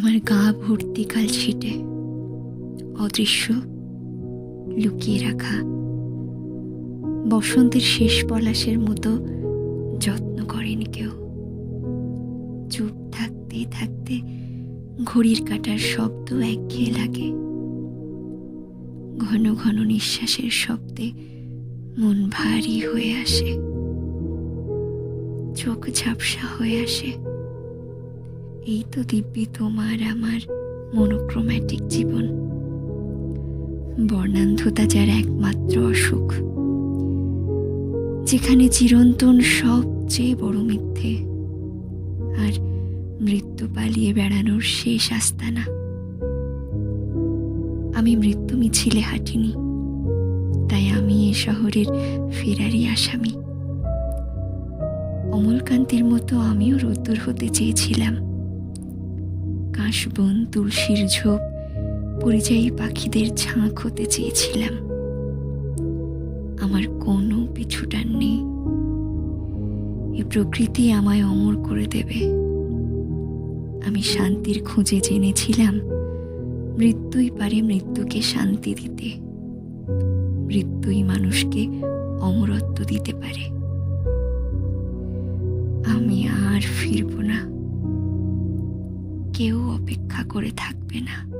আমার গা ভর্তি কাল ছিটে অদৃশ্য লুকিয়ে রাখা। বসন্তের শেষ পলাশের মতো যত্ন করেনি কেউ। চুপ থাকতে থাকতে ঘড়ির কাটার শব্দ একঘেয়ে লাগে। ঘন ঘন নিঃশ্বাসের শব্দে মন ভারী হয়ে আসে। চোখ ঝাপসা হয়ে আসে। এই তো দিব্যি, তোমার আমার মনোক্রোম্যাটিক জীবন। বর্ণান্ধতা যার একমাত্র অসুখ, যেখানে চিরন্তন সবচেয়ে বড় মিথ্যে, আর মৃত্যু পালিয়ে বেড়ানোর শেষ আস্তানা। আমি মৃত্যু মিছিলে হাঁটিনি, তাই আমি এ শহরের ফেরারি আসামি। অমলকান্তির মতো আমিও রোদ্দুর হতে চেয়েছিলাম। কাশবন তুলসীর ঝোপ, পরিযায়ী পাখিদের ঝাঁক হতে চেয়েছিলাম। আমার কোনো পিছুটান নেই। এই প্রকৃতি আমায় অমর করে দেবে। আমি শান্তির খোঁজে জেনেছিলাম, মৃত্যুই পারে মৃত্যুকে শান্তি দিতে। মৃত্যুই মানুষকে অমরত্ব দিতে পারে। আমি আর ফিরব না। কেউ অপেক্ষা করে থাকবে না।